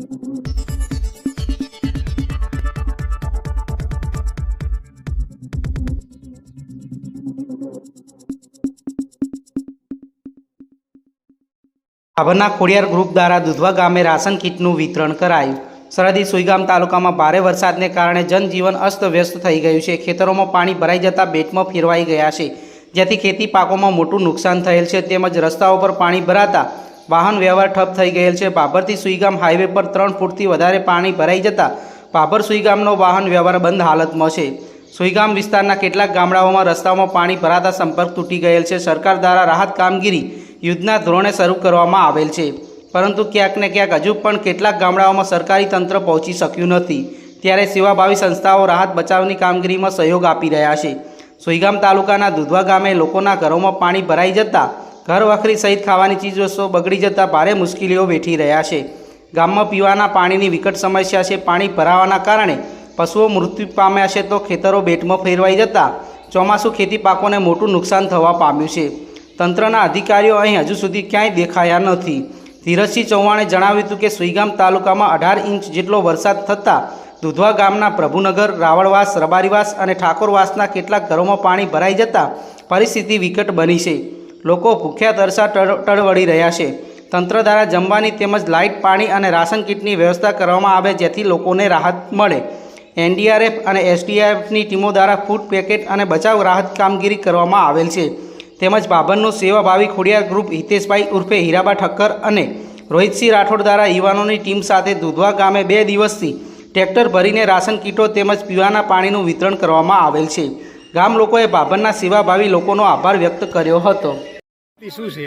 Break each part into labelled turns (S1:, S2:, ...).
S1: ભાભરના Khodiyar group દ્વારા દુધવા ગામે ration કીટનું વિતરણ કરાયું. સરહદી સુઈગામ તાલુકામાં ભારે વરસાદને કારણે જનજીવન અસ્તવ્યસ્ત થઈ ગયું છે. ખેતરોમાં પાણી ભરાઈ જતા બેટમાં ફેરવાઈ ગયા છે. જેથી ખેતી પાકોમાં મોટું નુકસાન થયેલ છે. તેમજ રસ્તાઓ પર પાણી ભરાતા વાહન વ્યવહાર ઠપ થઈ ગયેલ છે. ભાભરથી સુઈગામ હાઈવે પર ત્રણ ફૂટથી વધારે પાણી ભરાઈ જતાં ભાભર સુઈગામનો વાહન વ્યવહાર બંધ હાલતમાં છે. સુઈગામ વિસ્તારના કેટલાક ગામડાઓમાં રસ્તાઓમાં પાણી ભરાતા સંપર્ક તૂટી ગયેલ છે. સરકાર દ્વારા રાહત કામગીરી યુદ્ધના ધોરણે શરૂ કરવામાં આવેલ છે. પરંતુ ક્યાંક ને ક્યાંક હજુ પણ કેટલાક ગામડાઓમાં સરકારી તંત્ર પહોંચી શક્યું નથી. ત્યારે સેવાભાવી સંસ્થાઓ રાહત બચાવની કામગીરીમાં સહયોગ આપી રહ્યા છે. સુઈગામ તાલુકાના દુધવા ગામે લોકોના ઘરોમાં પાણી ભરાઈ જતાં ઘર વખરી સહિત ખાવાની ચીજવસ્તુઓ બગડી જતાં ભારે મુશ્કેલીઓ વેઠી રહ્યા છે. ગામમાં પીવાના પાણીની વિકટ સમસ્યા છે. પાણી ભરાવાના કારણે પશુઓ મૃત્યુ પામ્યા છે તો ખેતરો બેટમાં ફેરવાઈ જતાં ચોમાસું ખેતી પાકોને મોટું નુકસાન થવા પામ્યું છે. તંત્રના અધિકારીઓ અહીં હજુ સુધી ક્યાંય દેખાયા નથી. ધીરજસિંહ ચૌહાણે જણાવ્યું હતું કે સુઈગામ તાલુકામાં અઢાર ઇંચ જેટલો વરસાદ થતાં દુધવા ગામના પ્રભુનગર, રાવળવાસ, રબારીવાસ અને ઠાકોરવાસના કેટલાક ઘરોમાં પાણી ભરાઈ જતાં પરિસ્થિતિ વિકટ બની છે. લોકો ભૂખ્યા તરસા ટળ, ટળવળી રહ્યા છે. તંત્ર દ્વારા જમવાની તેમજ લાઇટ, પાણી અને રાશન કીટની વ્યવસ્થા કરવામાં આવે જેથી લોકોને રાહત મળે. એનડીઆરએફ અને એસડીઆરએફની ટીમો દ્વારા ફૂડ પેકેટ અને બચાવ રાહત કામગીરી કરવામાં આવેલ છે. તેમજ બાબરનું સેવાભાવી ખોડિયાર ગ્રુપ હિતેશભાઈ ઉર્ફે હીરાબા ઠક્કર અને રોહિતસિંહ રાઠોડ દ્વારા યુવાનોની ટીમ સાથે દુધવા ગામે બે દિવસથી ટ્રેક્ટર ભરીને રાશન કીટો તેમજ પીવાના પાણીનું વિતરણ કરવામાં આવેલ છે. ગામ લોકોએ બાબરના સેવાભાવી લોકોનો આભાર વ્યક્ત કર્યો હતો.
S2: શું છે?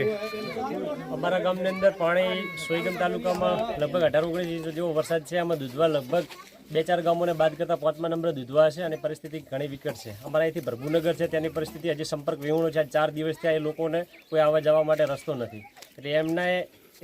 S3: અમારા ગામની અંદર પાણી સોઈગમ તાલુકામાં લગભગ અઢાર ઓગણીસ ઇંચ જેવો વરસાદ છે. આમાં દૂધવા લગભગ બે ચાર ગામોને બાદ કરતાં પાંચમા નંબરે દૂધવા છે અને પરિસ્થિતિ ઘણી વિકટ છે. અમારા અહીંથી ભરભુનગર છે, તેની પરિસ્થિતિ હજી સંપર્ક વિહોણો છે. ચાર દિવસથી આ લોકોને કોઈ આવવા જવા માટે રસ્તો નથી. એટલે એમને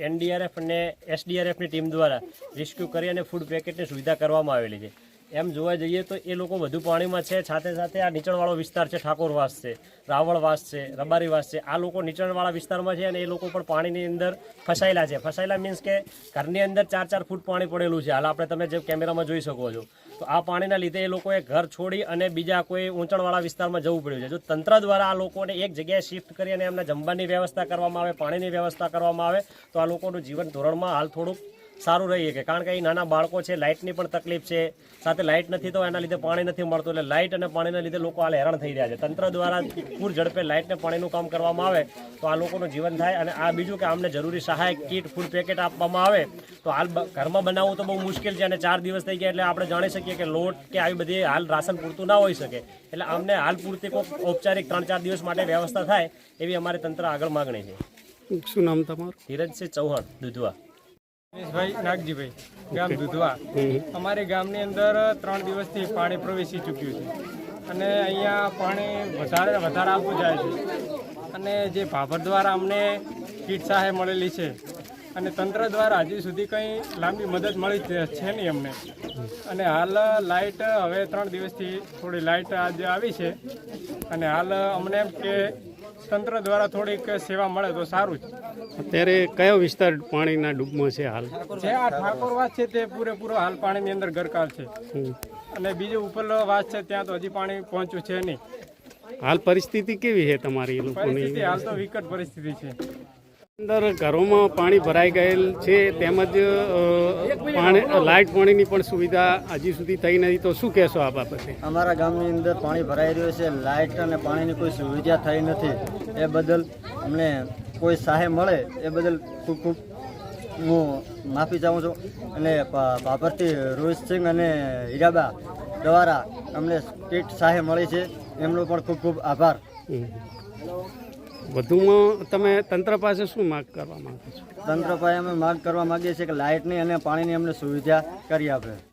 S3: એનડીઆરએફ અને એસડીઆરએફની ટીમ દ્વારા રેસ્ક્યુ કરી અને ફૂડ પેકેટની સુવિધા કરવામાં આવેલી છે. એમ જોવા જઈએ તો એ લોકો વધુ પાણીમાં છે. સાથે સાથે આ નીચાણવાળો વિસ્તાર છે, ઠાકોરવાસ છે, રાવળવાસ છે, રબારીવાસ છે. આ લોકો નીચાણવાળા વિસ્તારમાં છે અને એ લોકો પણ પાણીની અંદર ફસાયેલા છે. ફસાયેલા મીન્સ કે ઘરની અંદર ચાર ચાર ફૂટ પાણી પડેલું છે. હાલ આપણે તમે જે કેમેરામાં જોઈ શકો છો. તો આ પાણીના લીધે એ લોકોએ ઘર છોડી અને બીજા કોઈ ઊંચાણવાળા વિસ્તારમાં જવું પડ્યું છે. જો તંત્ર દ્વારા આ લોકોને એક જગ્યાએ શિફ્ટ કરી અને એમને જમવાની વ્યવસ્થા કરવામાં આવે, પાણીની વ્યવસ્થા કરવામાં આવે, તો આ લોકોનું જીવન ધોરણમાં હાલ થોડુંક સારું રહી શકે. કારણ કે અહીં નાના બાળકો છે લાઇટની પણ તકલીફ છે. સાથે લાઇટ નથી તો એના લીધે પાણી નથી મળતું. એટલે લાઇટ અને પાણીના લીધે લોકો હાલ હેરાન થઈ રહ્યા છે. તંત્ર દ્વારા પૂર ઝડપે લાઇટને પાણીનું કામ કરવામાં આવે તો આ લોકોનું જીવન થાય. અને આ બીજું કે અમને જરૂરી સહાય કીટ ફૂડ પેકેટ આપવામાં આવે તો હાલ ઘરમાં બનાવવું તો બહુ મુશ્કેલ છે અને ચાર દિવસ થઈ ગયા એટલે આપણે જાણી શકીએ કે લોટ કે આવી બધી હાલ રાશન પૂરતું ના હોઈ શકે. એટલે અમને હાલ પૂરતી કોઈ ઔપચારિક ત્રણ ચાર દિવસ માટે વ્યવસ્થા થાય એવી અમારી તંત્ર આગળ માગણી છે.
S2: શું નામ તમારું?
S3: ધીરજસિંહ ચૌહાણ દુધવા.
S4: ભાઈ નાગજીભાઈ, ગામ દુધવા. અમારે ગામની અંદર ત્રણ દિવસથી પાણી પ્રવેશી ચૂક્યું છે. અને અહીંયા પાણી વધારે વધારે આવતું જાય છે. અને જે ભાભર દ્વારા અમને કીટ સહાય મળેલી છે અને તંત્ર દ્વારા હજી સુધી કંઈ લાંબી મદદ મળી છે નહીં અમને. અને હાલ લાઇટ હવે ત્રણ દિવસથી થોડી લાઇટ આજે આવી છે. અને હાલ અમને એમ કે તંત્ર દ્વારા થોડીક સેવા મળે તો સારું જ.
S2: અત્યારે કયો વિસ્તાર પાણીના ડૂબમાં છે હાલ?
S4: જે આ ઠાકોરવાસ છે તે પૂરેપૂરો હાલ પાણીની અંદર ગરકાવ છે. અને બીજો ઉપરલો વાસ છે ત્યાં તો હજી પાણી પહોંચ્યું છે નહીં.
S2: હાલ પરિસ્થિતિ કેવી છે તમારી લોકોની?
S4: હાલ તો વિકટ પરિસ્થિતિ છે.
S2: અંદર ઘરોમાં પાણી ભરાઈ ગયેલ છે તેમજ પાણી લાઇટ પાણીની પણ સુવિધા હજી સુધી થઈ નથી. તો શું કહેશો આ બાબતે?
S5: અમારા ગામની અંદર પાણી ભરાઈ રહ્યું છે લાઇટ અને પાણીની કોઈ સુવિધા થઈ નથી. એ બદલ અમને કોઈ સહાય મળે એ બદલ ખૂબ ખૂબ હું માફી ચાહું છું. અને બાપરથી રોહિતસિંહ અને હીરાબા દ્વારા અમને કીટ સહાય મળી છે. એમનો પણ ખૂબ ખૂબ આભાર.
S2: વધુમાં તમે તંત્ર પાસે શું માગ કરવા માંગો છો?
S5: તંત્ર પાસે અમે માગ કરવા માગીએ છીએ કે લાઇટની અને પાણીની અમને સુવિધા કરી આપે.